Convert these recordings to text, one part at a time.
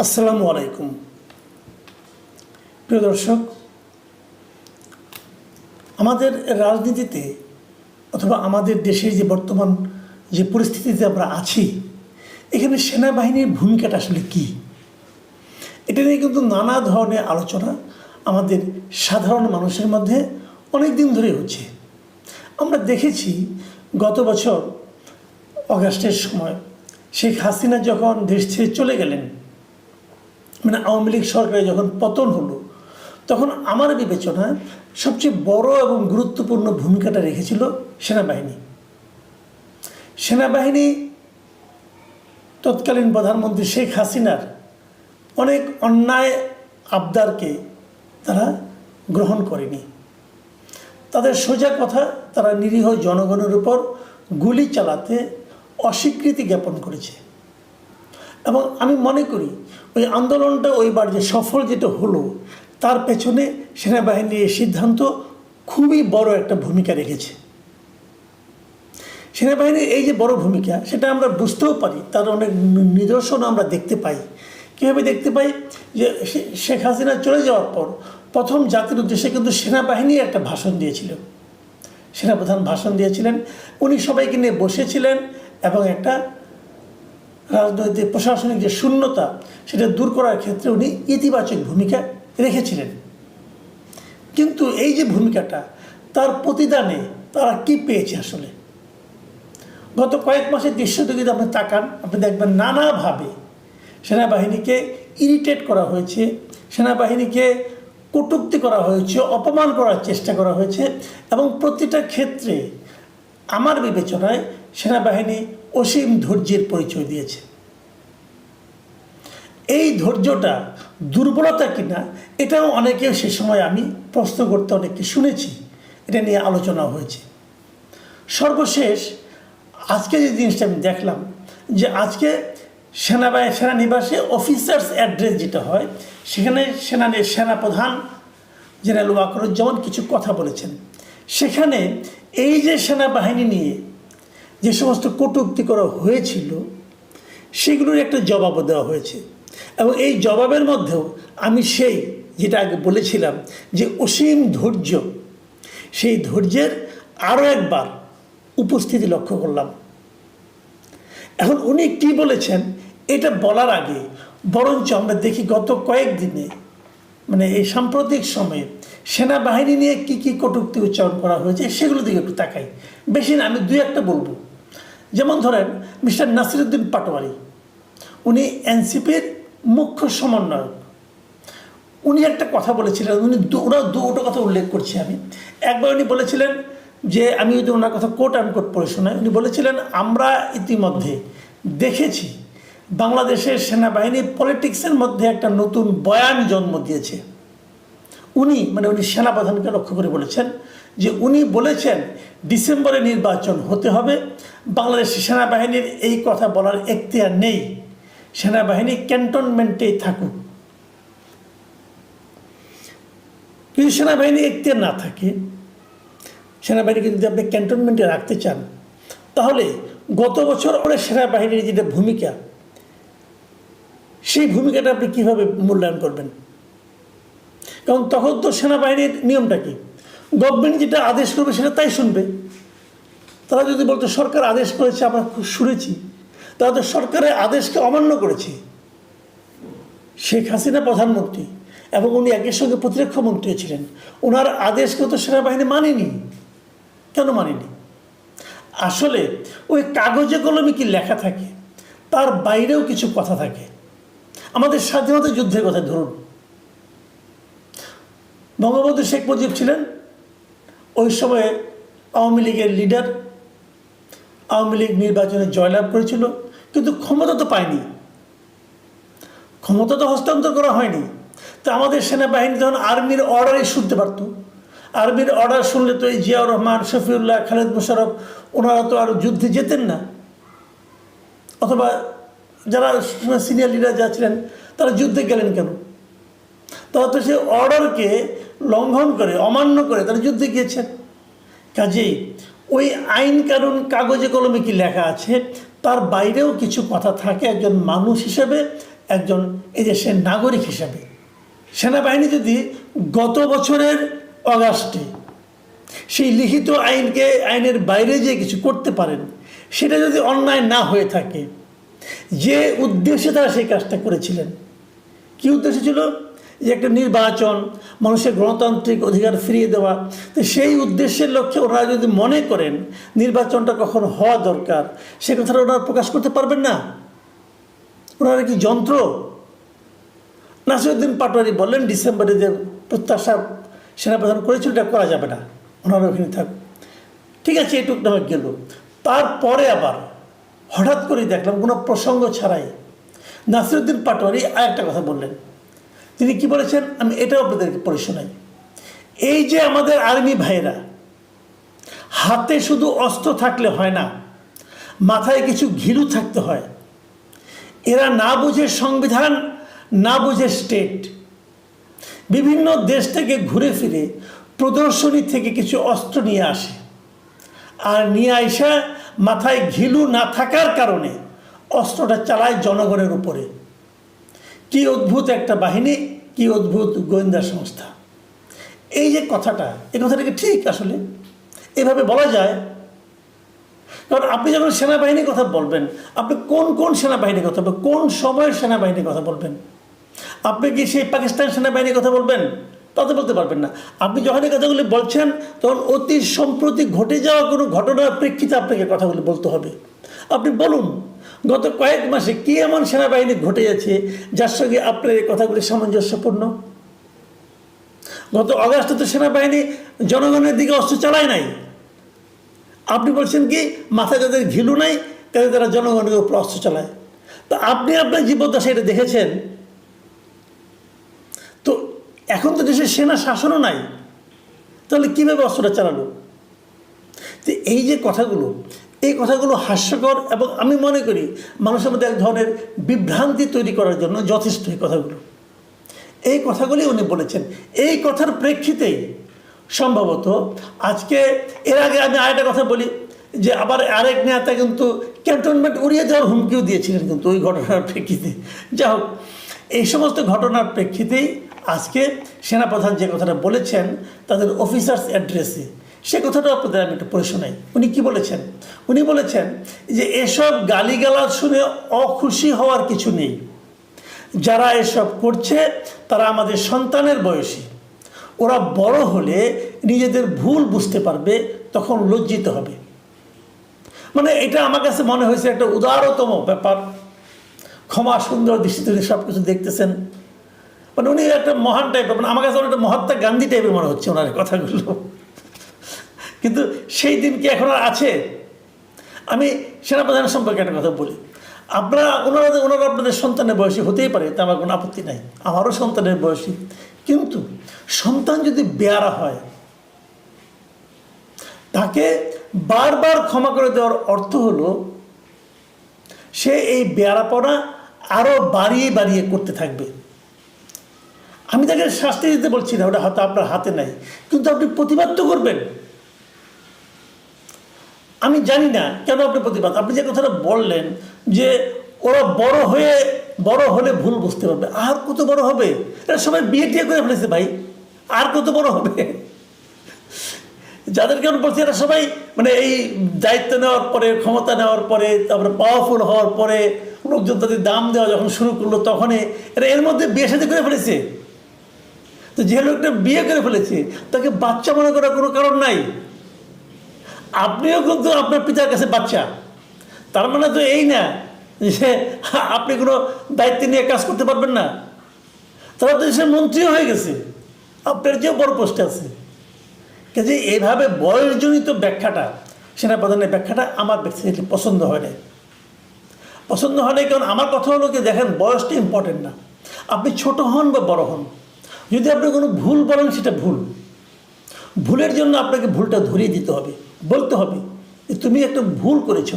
আসসালামু আলাইকুম। প্রিয় দর্শক, আমাদের রাজনীতিতে অথবা আমাদের দেশের যে বর্তমান যে পরিস্থিতিতে আমরা আছি, এখানে সেনাবাহিনীর ভূমিকাটা আসলে কী? এটা নিয়ে কিন্তু নানা ধরনের আলোচনা আমাদের সাধারণ মানুষের মধ্যে অনেক দিন ধরে হচ্ছে। আমরা দেখেছি গত বছর অগাস্টের সময় শেখ হাসিনা যখন দেশ ছেড়ে চলে গেলেন মানে আওয়ামী লীগ সরকারের যখন পতন হলো, তখন আমার বিবেচনায় সবচেয়ে বড় এবং গুরুত্বপূর্ণ ভূমিকাটা রেখেছিল সেনাবাহিনী। সেনাবাহিনী তৎকালীন প্রধানমন্ত্রী শেখ হাসিনার অনেক অন্যায় আবদারকে তারা গ্রহণ করেনি। তাদের সোজা কথা, তারা নিরীহ জনগণের উপর গুলি চালাতে অস্বীকৃতি জ্ঞাপন করেছে। এবং আমি মনে করি ওই আন্দোলনটা ওইবার যে সফল যেটা হলো, তার পেছনে সেনাবাহিনীর সিদ্ধান্ত খুবই বড় একটা ভূমিকা রেখেছে। সেনাবাহিনীর এই যে বড় ভূমিকা, সেটা আমরা বুঝতেও পারি, তার অনেক নিদর্শন আমরা দেখতে পাই। কীভাবে দেখতে পাই? যে শেখ হাসিনা চলে যাওয়ার পর প্রথম জাতির উদ্দেশ্যে কিন্তু সেনাবাহিনী একটা ভাষণ দিয়েছিল। সেনাপ্রধান ভাষণ দিয়েছিলেন। উনি সবাইকে নিয়ে বসেছিলেন এবং একটা রাজনৈতিক প্রশাসনিক যে শূন্যতা, সেটা দূর করার ক্ষেত্রে উনি ইতিবাচক ভূমিকা রেখেছিলেন। কিন্তু এই যে ভূমিকাটা, তার প্রতিদানে তারা কি পেয়েছে আসলে? গত কয়েক মাসের দৃশ্য যদি আপনি তাকান, আপনি দেখবেন নানাভাবে সেনাবাহিনীকে ইরিটেট করা হয়েছে, সেনাবাহিনীকে কটুক্তি করা হয়েছে, অপমান করার চেষ্টা করা হয়েছে এবং প্রতিটা ক্ষেত্রে আমার বিবেচনায় সেনাবাহিনী অসীম ধৈর্যের পরিচয় দিয়েছে। এই ধৈর্যটা দুর্বলতা কিনা, এটাও অনেকে সে সময় আমি প্রশ্ন করতে অনেককে শুনেছি, এটা নিয়ে আলোচনা হয়েছে। সর্বশেষ আজকে যে জিনিসটা আমি দেখলাম, যে আজকে সেনাবাহিনী, সেনানিবাসে অফিসার্স অ্যাড্রেস যেটা হয়, সেখানে সেনা সেনাপ্রধান জেনারেল ওয়াকরুজ্জামান কিছু কথা বলেছেন। সেখানে এই যে সেনাবাহিনী নিয়ে যে সমস্ত কটূক্তি করা হয়েছিল, সেগুলোর একটা জবাবও দেওয়া হয়েছে। এবং এই জবাবের মধ্যেও আমি সেই যেটা আগে বলেছিলাম, যে অসীম ধৈর্য, সেই ধৈর্যের আরও একবার উপস্থিতি লক্ষ্য করলাম। এখন উনি কি বলেছেন, এটা বলার আগে বরঞ্চ আমরা দেখি গত কয়েকদিনে মানে এই সাম্প্রতিক সময়ে সেনাবাহিনী নিয়ে কি কি কটূক্তি উচ্চারণ করা হয়েছে, সেগুলো দিকে একটু তাকাই। বেশি না, আমি দুই একটা বলব। যেমন ধরেন মিস্টার নাসিরুদ্দিন পাটোয়ারি, উনি এনসিপির মুখ্য সমন্বয়ক। উনি একটা কথা বলেছিলেন, উনি ওরা দুটো কথা উল্লেখ করছি আমি। একবার উনি বলেছিলেন যে, আমি যদি ওনার কথা কোট অ্যান্ড কোট পড়ে শোনাই, উনি বলেছিলেন, আমরা ইতিমধ্যে দেখেছি বাংলাদেশের সেনাবাহিনী পলিটিক্সের মধ্যে একটা নতুন বয়ান জন্ম দিয়েছে। উনি মানে উনি সেনাপ্রধানকে লক্ষ্য করে বলেছেন যে, উনি বলেছেন, ডিসেম্বরে নির্বাচন হতে হবে বাংলাদেশের সেনাবাহিনীর এই কথা বলার এখতিয়ার নেই। সেনাবাহিনী ক্যান্টনমেন্টেই থাকুক। যদি সেনাবাহিনী এখতিয়ার না থাকে সেনাবাহিনীকে যদি আপনি ক্যান্টনমেন্টে রাখতে চান, তাহলে গত বছর অনেক সেনাবাহিনীর যেটা ভূমিকা, সেই ভূমিকাটা আপনি কীভাবে মূল্যায়ন করবেন? কারণ তখন তো সেনাবাহিনীর নিয়মটা কি? গভর্নমেন্ট যেটা আদেশ করবে সেটা তাই শুনবে। তারা যদি বলতো, সরকার আদেশ করেছে, আমরা শুনেছি। তারা তো সরকারের আদেশকে অমান্য করেছে। শেখ হাসিনা প্রধানমন্ত্রী এবং উনি একের সঙ্গে প্রতিরক্ষা মন্ত্রী ছিলেন। ওনার আদেশকে তো সেনাবাহিনী মানেনি। কেন মানেনি? আসলে ওই কাগজে কলমে কি লেখা থাকে, তার বাইরেও কিছু কথা থাকে। আমাদের স্বাধীনতা যুদ্ধের কথা ধরুন। বঙ্গবন্ধু শেখ মুজিব ছিলেন, ওই সময়ে আওয়ামী লীগের লিডার আওয়ামী লীগ নির্বাচনে জয়লাভ করেছিল, কিন্তু ক্ষমতা তো পায়নি। ক্ষমতা তো হস্তান্তর করা হয়নি। তো আমাদের সেনাবাহিনী তখন আর্মির অর্ডারই শুনতে পারত, আর্মির অর্ডার শুনলে তো এই জিয়াউর রহমান, শফিউল্লাহ, খালেদ মোশারফ, ওনারা তো আর যুদ্ধে যেতেন না। অথবা যারা সিনিয়র লিডার যা ছিলেন, তারা যুদ্ধে গেলেন কেন? তারা তো সেই অর্ডারকে লঙ্ঘন করে, অমান্য করে তারা যুদ্ধে গিয়েছেন। কাজেই ওই আইন কানুন কাগজে কলমে কি লেখা আছে? তার বাইরেও কিছু কথা থাকে একজন মানুষ হিসেবে, একজন এদেশের নাগরিক হিসাবে। সেনাবাহিনী যদি গত বছরের অগাস্টে সেই লিখিত আইনকে, আইনের বাইরে যে কিছু করতে পারেন, সেটা যদি অন্যায় না হয়ে থাকে, যে উদ্দেশ্যে তারা সেই কাজটা করেছিলেন, কি উদ্দেশ্য ছিল? যে একটা নির্বাচন, মানুষের গণতান্ত্রিক অধিকার ফিরিয়ে দেওয়া, তো সেই উদ্দেশ্যের লক্ষ্যে ওনারা যদি মনে করেন নির্বাচনটা কখন হওয়া দরকার, সে কথাটা ওনারা প্রকাশ করতে পারবেন না। ওনারা কি যন্ত্র? নাসিরুদ্দিন পাটোয়ারি বললেন, ডিসেম্বরে যে প্রত্যাশা সেনাপ্রধান করেছিল, এটা করা যাবে না। ওনারা ওখানে থাক। ঠিক আছে, এটুক না হয় গেল। তারপরে আবার হঠাৎ করে দেখলাম কোনো প্রসঙ্গ ছাড়াই নাসিরুদ্দিন পাটোয়ারি আর একটা কথা বললেন। তিনি কি বলেছেন? আমি এটাও আপনাদেরকে পড়ে শোনাই। এই যে আমাদের আর্মি ভাইয়েরা, হাতে শুধু অস্ত্র থাকলে হয় না, মাথায় কিছু ঘিলু থাকতে হয়। এরা না বুঝে সংবিধান, না বুঝে স্টেট। বিভিন্ন দেশ থেকে ঘুরে ফিরে প্রদর্শনী থেকে কিছু অস্ত্র নিয়ে আসে। আর নিয়ে আইসা মাথায় ঘিলু না থাকার কারণে অস্ত্রটা চালায় জনগণের উপরে। কি অদ্ভুত একটা বাহিনী কি অদ্ভুত গোয়েন্দা সংস্থা। এই যে কথাটা এই কথাটা কি ঠিক আসলে? এভাবে বলা যায়? কারণ আপনি যখন সেনাবাহিনীর কথা বলবেন, আপনি কোন কোন সেনাবাহিনীর কথা বলবেন, কোন সময়ের সেনাবাহিনীর কথা বলবেন? আপনি কি সেই পাকিস্তান সেনাবাহিনীর কথা বলবেন? তা তো বলতে পারবেন না। আপনি যখন এই কথাগুলি বলছেন, তখন অতি সম্প্রতি ঘটে যাওয়া কোনো ঘটনার প্রেক্ষিতে আপনাকে কথাগুলি বলতে হবে। আপনি বলুন গত কয়েক মাসে কী এমন সেনাবাহিনী ঘটে যাচ্ছে যার সঙ্গে আপনার এই কথাগুলি সামঞ্জস্যপূর্ণ? গত অগাস্টে তো সেনাবাহিনী জনগণের দিকে অস্ত্র চালায় নাই। আপনি বলছেন কি, মাথায় যাদের ঘিলু নাই তাদের তারা জনগণের উপর অস্ত্র চালায়। তো আপনি আপনার জীবদ্দশা এটা দেখেছেন? তো এখন তো দেশের সেনা শাসনও নাই, তাহলে কীভাবে অস্ত্রটা চালালো? তো এই যে কথাগুলো এই কথাগুলো হাস্যকর এবং আমি মনে করি মানুষের মধ্যে এক ধরনের বিভ্রান্তি তৈরি করার জন্য যথেষ্ট এই কথাগুলো। এই কথাগুলি উনি বলেছেন। এই কথার প্রেক্ষিতেই সম্ভবত আজকে এর আগে আমি আরেকটা কথা বলি যে আবার আরেক নেতা কিন্তু ক্যান্টনমেন্ট উড়িয়ে যাওয়ার হুমকিও দিয়েছিলেন কিন্তু ওই ঘটনার প্রেক্ষিতে। যা হোক, এই সমস্ত ঘটনার প্রেক্ষিতেই আজকে সেনাপ্রধান যে কথাটা বলেছেন তাদের অফিসার্স অ্যাড্রেসে সে কথাটা আপনাদের আমি একটু পড়ে শোনাই। উনি কি বলেছেন? উনি বলেছেন যে এসব গালিগালাজ শুনে অখুশি হওয়ার কিছু নেই। যারা এসব করছে, তারা আমাদের সন্তানের বয়সী। ওরা বড় হলে নিজেদের ভুল বুঝতে পারবে, তখন লজ্জিত হবে। মানে এটা আমার কাছে মনে হয়েছে একটা উদারতম ব্যাপার। ক্ষমা সুন্দর দৃষ্টিতে সব কিছু দেখতেছেন। মানে উনি একটা মহান টাইপের মানে আমার কাছে একটা মহাত্মা গান্ধী টাইপের মনে হচ্ছে ওনার কথাগুলো। কিন্তু সেই দিন কি এখন আর আছে? আমি সেনাপ্রধান সম্পর্কে একটা কথা বলি। আপনারা ওনারা ওনারা আপনাদের সন্তানের বয়সী হতেই পারে তা আমার কোনো আপত্তি নাই। আমারও সন্তানের বয়সী। কিন্তু সন্তান যদি বেয়ারা হয়, তাকে বারবার ক্ষমা করে দেওয়ার অর্থ হলো, সে এই বেয়ারাপনা আরও বাড়িয়ে বাড়িয়ে করতে থাকবে। আমি তাকে শাস্তি দিতে বলছি না, ওটা হয়তো আপনার হাতে নাই। কিন্তু আপনি প্রতিবাদ তো করবেন। আমি জানি না কেন আপনি প্রতিবাদ? আপনি যে কথাটা বললেন যে ওরা বড় হয়ে বড় হলে ভুল বুঝতে পারবে। আর কত বড় হবে? এরা সবাই বিয়ে টিয়ে করে ফেলেছে ভাই। আর কত বড় হবে? যাদেরকে আমি বলছি, এরা সবাই মানে এই দায়িত্ব নেওয়ার পরে, ক্ষমতা নেওয়ার পরে, তারপরে পাওয়ারফুল হওয়ার পরে, লোকজন তাদের দাম দেওয়া যখন শুরু করল, তখনই এরা এর মধ্যে বিয়ে সাথে করে ফেলেছে। তো যে লোকটা বিয়ে করে ফেলেছে, তাকে বাচ্চা মনে করার কোনো কারণ নাই। আপনিও কিন্তু আপনার পিতার কাছে বাচ্চা। তার মানে তো এই না যে আপনি কোনো দায়িত্ব নিয়ে কাজ করতে পারবেন না। তারা তো দেশের মন্ত্রীও হয়ে গেছে। আপনার যে বড় পোস্টে আছে। কাজে এইভাবে বয়সজনিত ব্যাখ্যাটা, সেনাপ্রধানের ব্যাখ্যাটা আমার ব্যক্তিগত পছন্দ হয় নাই। পছন্দ হয় নাই কারণ আমার কথা হলো কি, দেখেন বয়সটা ইম্পর্টেন্ট না। আপনি ছোট হন বা বড় হন, যদি আপনি কোনো ভুল বলেন সেটা ভুল। ভুলের জন্য আপনাকে ভুলটা ধরিয়ে দিতে হবে। বলতে হবে যে তুমি একটা ভুল করেছ।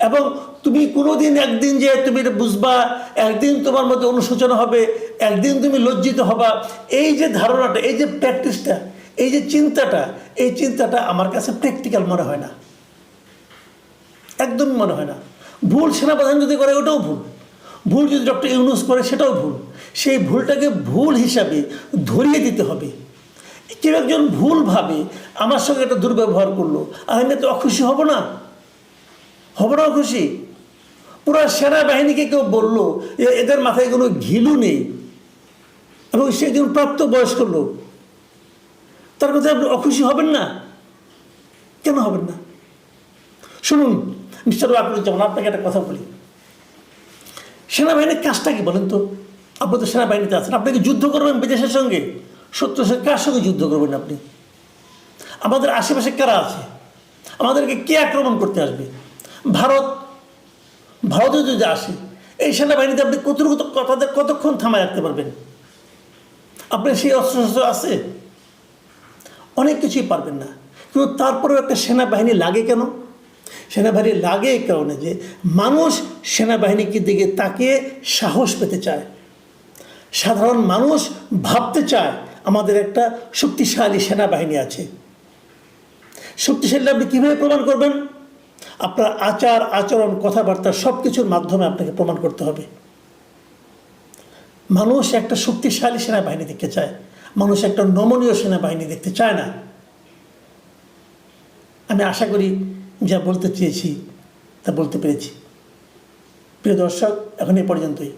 এবং তুমি কোনোদিন একদিন যে তুমি এটা বুঝবা, একদিন তোমার মধ্যে অনুশোচনা হবে, একদিন তুমি লজ্জিত হবা, এই যে ধারণাটা, এই যে প্র্যাকটিসটা এই যে চিন্তাটা, এই চিন্তাটা আমার কাছে প্র্যাকটিক্যাল মনে হয় না। একদমই মনে হয় না। ভুল সেনাপ্রধান যদি করে, ওটাও ভুল। ভুল যদি ডক্টর ইউনুস করে, সেটাও ভুল। সেই ভুলটাকে ভুল হিসাবে ধরিয়ে দিতে হবে। কেউ একজন ভুলভাবে আমার সঙ্গে একটা দুর্ব্যবহার করল, আমি তো অখুশি হব না? হব না অখুশি? পুরো সেনাবাহিনীকে কেউ বলল এদের মাথায় কোনো ঘিলু নেই। এবং সে একজন প্রাপ্ত বয়স্ক লোক। তার কথা আপনি অখুশি হবেন না? কেন হবেন না? শুনুন, মিস্টার যেমন আপনাকে একটা কথা বলি, সেনাবাহিনীর কাজটা কি বলেন তো? আপনি তো সেনাবাহিনীতে আছেন, আপনি কি যুদ্ধ করবেন বিদেশের সঙ্গে? সত্য কার সঙ্গে যুদ্ধ করবেন আপনি? আমাদের আশেপাশে কারা আছে? আমাদেরকে কে আক্রমণ করতে আসবে? ভারত, ভারতে যদি আসে, এই সেনাবাহিনীতে আপনি কতটুকু তাদের কতক্ষণ থামায় রাখতে পারবেন? আপনার সেই অস্ত্র শস্ত্র আছে? অনেক কিছুই পারবেন না। কিন্তু তারপরেও একটা সেনাবাহিনী লাগে কেন? সেনাবাহিনী লাগে এই কারণে যে মানুষ সেনাবাহিনীকে দিকে তাকে সাহস পেতে চায়। সাধারণ মানুষ ভাবতে চায় আমাদের একটা শক্তিশালী সেনাবাহিনী আছে। শক্তিশালী আপনি কীভাবে প্রমাণ করবেন? আপনার আচার, আচরণ, কথাবার্তা সব কিছুর মাধ্যমে আপনাকে প্রমাণ করতে হবে। মানুষ একটা শক্তিশালী সেনাবাহিনী দেখতে চায়। মানুষ একটা নমনীয় সেনাবাহিনী দেখতে চায় না। আমি আশা করি যা বলতে চেয়েছি তা বলতে পেরেছি। প্রিয় দর্শক, এখন এই পর্যন্তই।